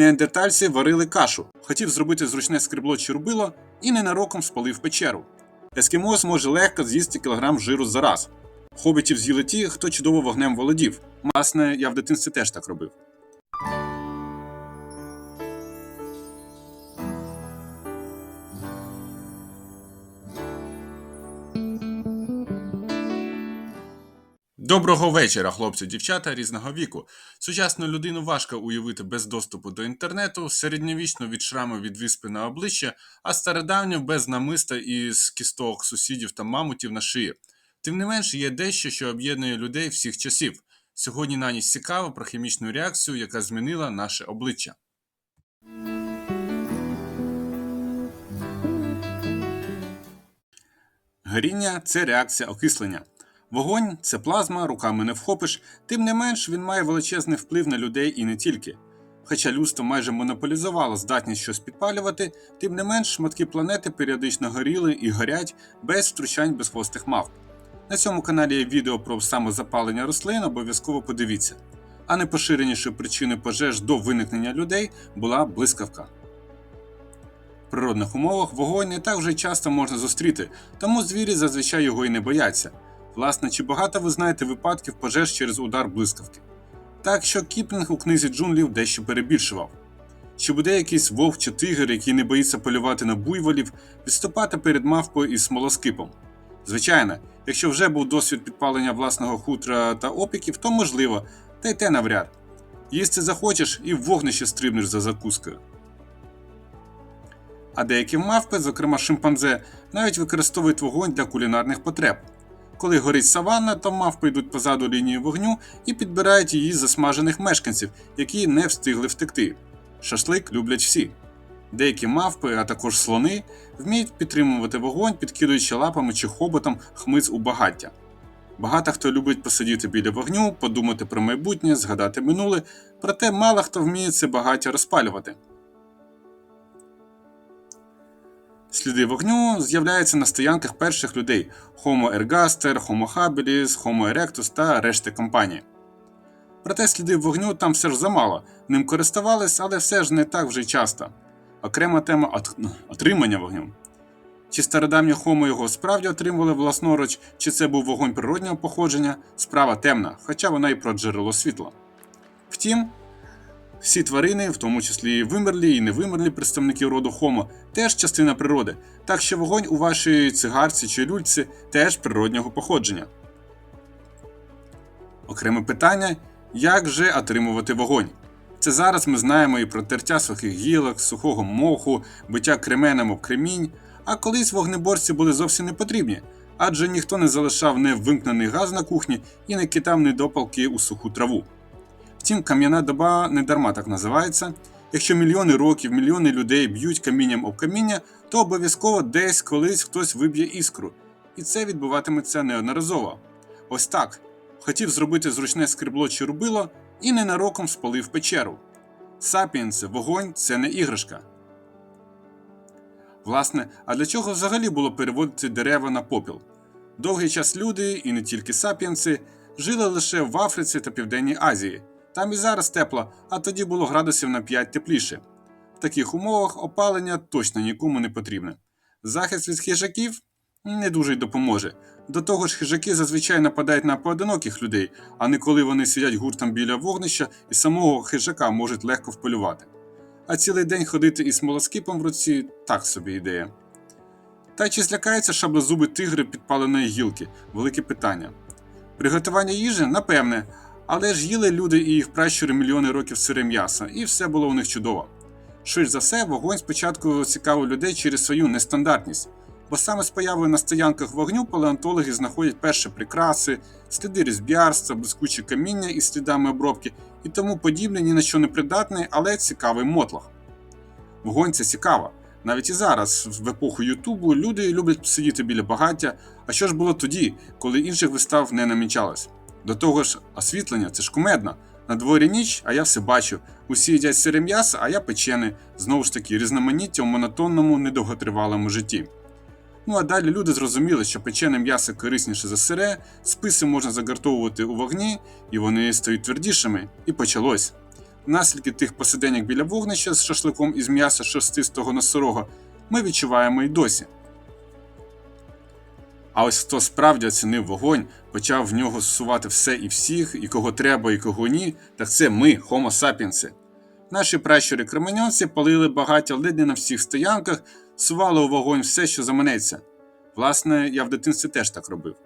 Неандертальці варили кашу, хотів зробити зручне скребло чи рубило і ненароком спалив печеру. Ескімос може легко з'їсти кілограм жиру за раз. Хобітів з'їли ті, хто чудово вогнем володів. Власне, я в дитинстві теж так робив. Доброго вечора, хлопці, дівчата різного віку. Сучасну людину важко уявити без доступу до інтернету, середньовічно від шраму від віспи на обличчя, а стародавню без намиста із кісток сусідів та мамутів на шиї. Тим не менш, є дещо, що об'єднує людей всіх часів. Сьогодні на ніч цікаво про хімічну реакцію, яка змінила наше обличчя. Горіння це реакція окислення. Вогонь це плазма, руками не вхопиш, тим не менш він має величезний вплив на людей і не тільки. Хоча людство майже монополізувало здатність щось підпалювати, тим не менш шматки планети періодично горіли і горять без втручань безхвостих мавп. На цьому каналі є відео про самозапалення рослин, обов'язково подивіться. А найпоширенішою причиною пожеж до виникнення людей була блискавка. В природних умовах вогонь не так вже часто можна зустріти, тому звірі зазвичай його і не бояться. Власне, чи багато ви знаєте випадків пожеж через удар блискавки? Так що Кіплінг у книзі джунглів дещо перебільшував. Чи буде якийсь вовк чи тигр, який не боїться полювати на буйволів, відступати перед мавпою із смолоскипом? Звичайно, якщо вже був досвід підпалення власного хутра та опіків, то можливо, та й те навряд. Їсти захочеш і в вогнище стрибнеш за закускою. А деякі мавпи, зокрема шимпанзе, навіть використовують вогонь для кулінарних потреб. Коли горить саванна, то мавпи йдуть позаду лінії вогню і підбирають її засмажених мешканців, які не встигли втекти. Шашлик люблять всі. Деякі мавпи, а також слони, вміють підтримувати вогонь, підкидуючи лапами чи хоботом хмиз у багаття. Багато хто любить посидіти біля вогню, подумати про майбутнє, згадати минуле, проте мало хто вміє це багаття розпалювати. Сліди вогню з'являються на стоянках перших людей Homo ergaster, Homo habilis, Homo erectus та решти компанії. Проте сліди вогню там все ж замало, ним користувались, але все ж не так вже й часто. Окрема тема от... ну, отримання вогню. Чи стародавні Homo його справді отримували власноруч, чи це був вогонь природнього походження, справа темна, хоча вона і про джерело світла. Втім, всі тварини, в тому числі вимерлі і невимерлі представники роду Homo, теж частина природи, так що вогонь у вашій цигарці чи люльці теж природнього походження. Окреме питання як же отримувати вогонь? Це зараз ми знаємо і про тертя сухих гілок, сухого моху, биття кременем об кремінь, а колись вогнеборці були зовсім не потрібні, адже ніхто не залишав не вимкнений газ на кухні і не кидав недопалки у суху траву. Втім, кам'яна доба не дарма так називається. Якщо мільйони років, мільйони людей б'ють камінням об каміння, то обов'язково десь колись хтось виб'є іскру. І це відбуватиметься неодноразово. Ось так. Хотів зробити зручне скребло чи рубило і ненароком спалив печеру. Сапіенси, вогонь це не іграшка. Власне, а для чого взагалі було переводити дерева на попіл? Довгий час люди, і не тільки сапіенси, жили лише в Африці та Південній Азії. Там і зараз тепло, а тоді було градусів на 5 тепліше. В таких умовах опалення точно нікому не потрібне. Захист від хижаків не дуже й допоможе. До того ж, хижаки зазвичай нападають на поодиноких людей, а не коли вони сидять гуртом біля вогнища і самого хижака можуть легко вполювати. А цілий день ходити із смолоскипом в руці так собі ідея. Та чи злякаються шаблезуби тигри підпаленої гілки велике питання. Приготування їжі, напевне, але ж їли люди і їх пращури мільйони років сире м'ясо, і все було у них чудово. Швидше за все, вогонь спочатку цікавив людей через свою нестандартність, бо саме з появою на стоянках вогню палеонтологи знаходять перші прикраси, сліди різб'ярства, блискучі каміння із слідами обробки і тому подібне ні на що не придатний, але цікавий мотлох. Вогонь це цікаво. Навіть і зараз, в епоху Ютубу, люди люблять сидіти біля багаття. А що ж було тоді, коли інших вистав не намічалось? До того ж, освітлення це ж кумедно. На дворі ніч, а я все бачу. Усі їдять сире м'ясо, а я печене. Знову ж таки, різноманіття в монотонному, недовготривалому житті. Ну а далі люди зрозуміли, що печене м'ясо корисніше за сире, списи можна загартовувати у вогні, і вони стають твердішими, і почалось. Наслідки тих посиденьок біля вогнища з шашликом із м'яса шерстистого носорога ми відчуваємо й досі. А ось хто справді оцінив вогонь, почав в нього зсувати все і всіх, і кого треба, і кого ні, так це ми, Homo sapiens. Наші пращури кременьонці палили багаття ледь на всіх стоянках, сували у вогонь все, що заманеться. Власне, я в дитинстві теж так робив.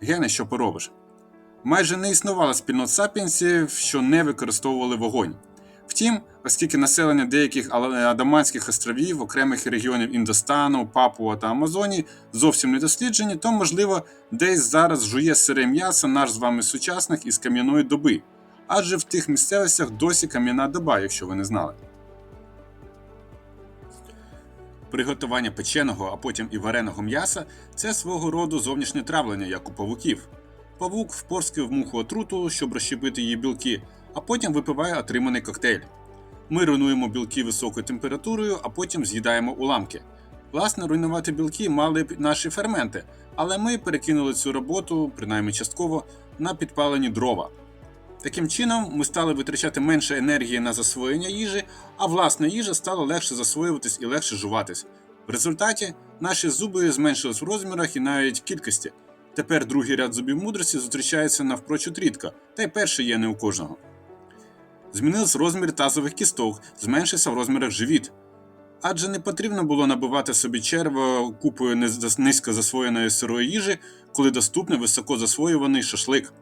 Гене, що поробиш? Майже не існувало спільнот сапіенсів, що не використовували вогонь. Втім, оскільки населення деяких Адаманських островів, окремих регіонів Індостану, Папуа та Амазонії зовсім не досліджені, то, можливо, десь зараз жує сире м'ясо наш з вами сучасник із кам'яної доби. Адже в тих місцевостях досі кам'яна доба, якщо ви не знали. Приготування печеного, а потім і вареного м'яса це свого роду зовнішнє травлення, як у павуків. Павук впорскив муху отруту, щоб розщепити її білки, а потім випиває отриманий коктейль. Ми руйнуємо білки високою температурою, а потім з'їдаємо уламки. Власне, руйнувати білки мали б наші ферменти, але ми перекинули цю роботу, принаймні частково, на підпалені дрова. Таким чином, ми стали витрачати менше енергії на засвоєння їжі, а власна їжа стала легше засвоюватись і легше жуватись. В результаті наші зуби зменшились в розмірах і навіть кількості. Тепер другий ряд зубів мудрості зустрічається навпрочуд рідко, та й перший є не у кожного. Змінився розмір тазових кісток, зменшився в розмірах живіт. Адже не потрібно було набивати собі черво купою низько засвоєної сирої їжі, коли доступний високо засвоюваний шашлик.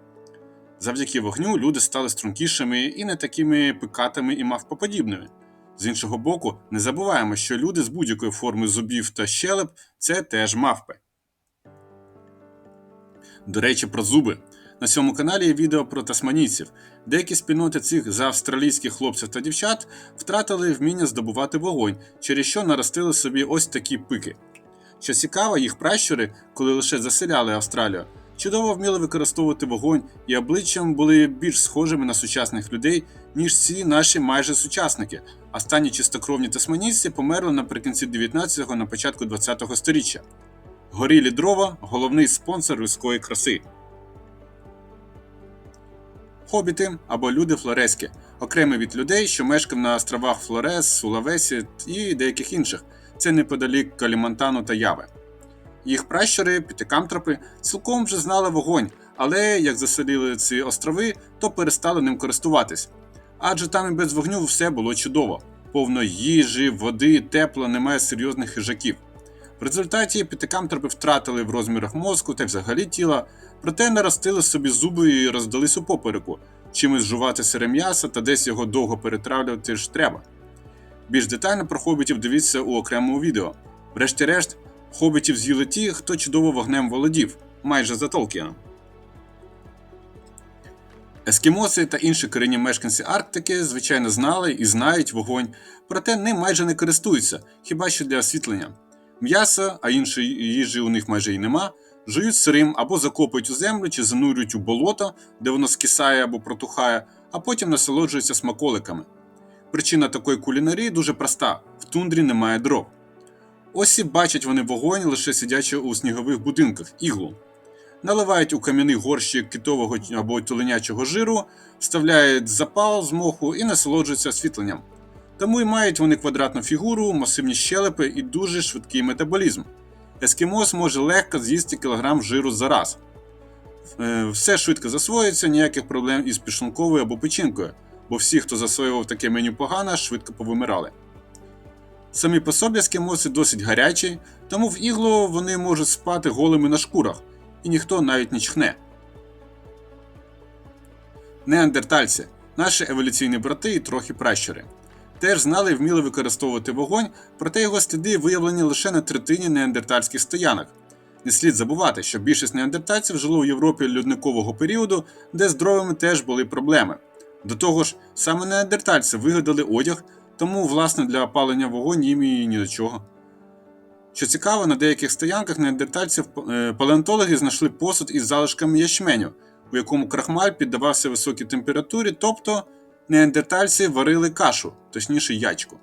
Завдяки вогню люди стали стрункішими і не такими пикатими і мавпоподібними. З іншого боку, не забуваємо, що люди з будь-якою формою зубів та щелеп це теж мавпи. До речі, про зуби. На цьому каналі є відео про тасманійців. Деякі спільноти цих заавстралійських хлопців та дівчат втратили вміння здобувати вогонь, через що наростили собі ось такі пики. Що цікаво, їх пращури, коли лише заселяли Австралію, чудово вміли використовувати вогонь і обличчям були більш схожими на сучасних людей, ніж ці наші майже сучасники. Останні чистокровні тасманійці померли наприкінці 19-го на початку 20-го сторіччя. Горілі дрова головний спонсор людської краси. Хобіти або люди флореські, окремі від людей, що мешкав на островах Флорес, Сулавесі і деяких інших. Це неподалік Калімантану та Яви. Їх пращури, пітикамтропи, цілком вже знали вогонь, але як заселили ці острови, то перестали ним користуватись. Адже там і без вогню все було чудово: повно їжі, води, тепло, немає серйозних хижаків. В результаті пітикамтропи втратили в розмірах мозку та взагалі тіла, проте наростили собі зуби і роздались у попереку, чимось жувати сире м'ясо та десь його довго перетравлювати ж треба. Більш детально про хобітів дивіться у окремому відео. Врешті-решт, хобітів з'їли ті, хто чудово вогнем володів, майже за Толкіном. Ескімоси та інші корінні мешканці Арктики, звичайно, знали і знають вогонь, проте ним майже не користуються, хіба що для освітлення. М'ясо, а іншої їжі у них майже й нема, жують сирим або закопують у землю чи занурюють у болото, де воно скисає або протухає, а потім насолоджуються смаколиками. Причина такої кулінарії дуже проста: в тундрі немає дров. Ось і бачать вони вогонь, лише сидячи у снігових будинках, іглу. Наливають у кам'яний горщик китового або тюленячого жиру, вставляють запал з моху і насолоджуються освітленням. Тому й мають вони квадратну фігуру, масивні щелепи і дуже швидкий метаболізм. Ескімос може легко з'їсти кілограм жиру за раз. Е, Все швидко засвоюється, ніяких проблем із підшлунковою або печінкою, бо всі, хто засвоював таке меню погано, швидко повимирали. Самі по собі ескімоси досить гарячі, тому в іглу вони можуть спати голими на шкурах, і ніхто навіть не чхне. Неандертальці наші еволюційні брати і трохи пращури. Теж знали і вміли використовувати вогонь, проте його сліди виявлені лише на третині неандертальських стоянок. Не слід забувати, що більшість неандертальців жило у Європі льодникового періоду, де з дровами теж були проблеми. До того ж, саме неандертальці вигадали одяг, тому, власне, для опалення вогонь їм і ні до чого. Що цікаво, на деяких стоянках неандертальців е, палеонтологи знайшли посуд із залишками ячменю, у якому крахмаль піддавався високій температурі, тобто неандертальці варили кашу, точніше ячку.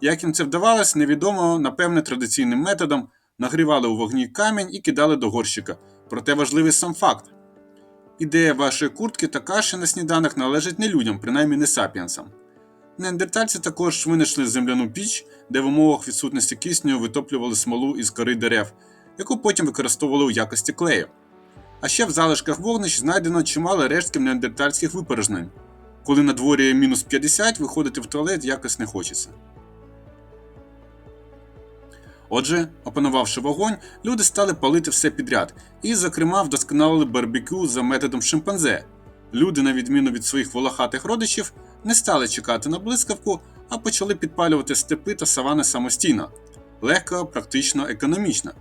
Як їм це вдавалось, невідомо, напевне, традиційним методом нагрівали у вогні камінь і кидали до горщика. Проте важливий сам факт. Ідея вашої куртки та каші на сніданок належить не людям, принаймні не сапіенсам. Неандертальці також винайшли земляну піч, де в умовах відсутності кисню витоплювали смолу із кори дерев, яку потім використовували у якості клею. А ще в залишках вогнищ знайдено чимало рештків неандертальських випорожнень. Коли на дворі мінус 50, виходити в туалет якось не хочеться. Отже, опанувавши вогонь, люди стали палити все підряд і, зокрема, вдосконалили барбекю за методом шимпанзе. Люди, на відміну від своїх волохатих родичів, не стали чекати на блискавку, а почали підпалювати степи та савани самостійно. Легко, практично, економічно.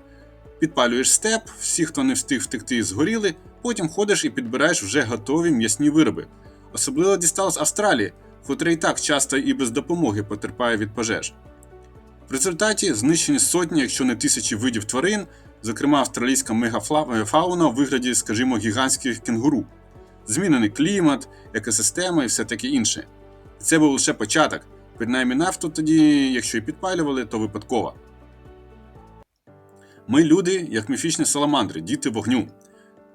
Підпалюєш степ, всі, хто не встиг втекти, згоріли, потім ходиш і підбираєш вже готові м'ясні вироби. Особливо дісталось Австралії, котра і так часто і без допомоги потерпає від пожеж. В результаті знищені сотні, якщо не тисячі видів тварин, зокрема австралійська мегафауна в вигляді, скажімо, гігантських кенгуру, змінений клімат, екосистема і все таке інше. І це був лише початок, принаймні нафту тоді, якщо і підпалювали, то випадково. Ми люди, як міфічні саламандри, діти вогню.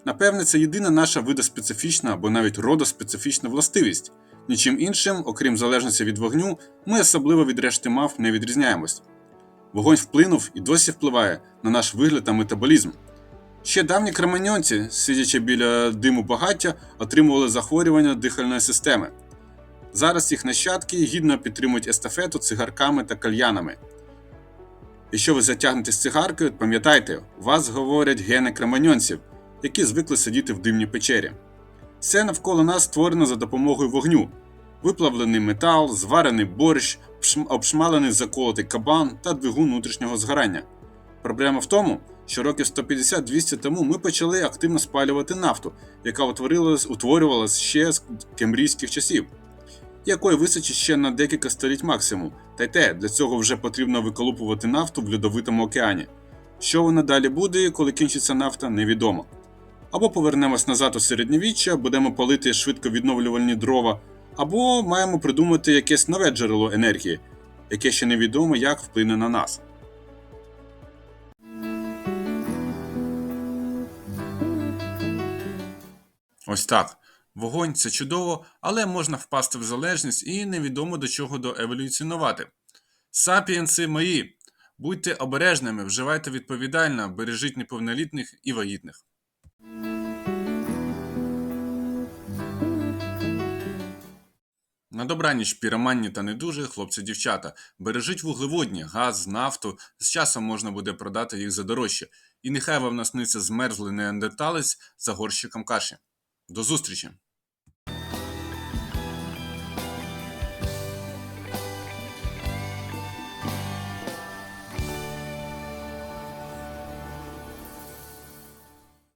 Напевне, це єдина наша видоспецифічна або навіть родоспецифічна властивість. Нічим іншим, окрім залежності від вогню, ми особливо від решти мав не відрізняємось. Вогонь вплинув і досі впливає на наш вигляд та метаболізм. Ще давні креманьонці, сидячи біля диму багаття, отримували захворювання дихальної системи. Зараз їх нащадки гідно підтримують естафету цигарками та кальянами. Якщо ви затягнете з цигаркою, пам'ятайте, вас говорять гени креманьонців, які звикли сидіти в димній печері. Все навколо нас створено за допомогою вогню: виплавлений метал, зварений борщ, обшмалений заколотий кабан та двигун внутрішнього згорання. Проблема в тому, що років 150-200 тому ми почали активно спалювати нафту, яка утворилась, утворювалась ще з кембрійських часів, якої височить ще на декілька століть максимум. Та й те, для цього вже потрібно виколупувати нафту в льодовитому океані. Що воно далі буде, коли кінчиться нафта, невідомо. Або повернемось назад у середньовіччя, будемо палити швидко відновлювальні дрова, або маємо придумати якесь нове джерело енергії, яке ще невідомо як вплине на нас. Ось так. Вогонь це чудово, але можна впасти в залежність і невідомо до чого доеволюціонувати. Сапіенси мої. Будьте обережними, вживайте відповідально, бережіть неповнолітних і вагітних. На добраніч піроманні та недужі, хлопці-дівчата. Бережіть вуглеводні, газ, нафту. З часом можна буде продати їх за дорожче. І нехай вам насниться змерзлий неандерталець за горщиком каші. До зустрічі!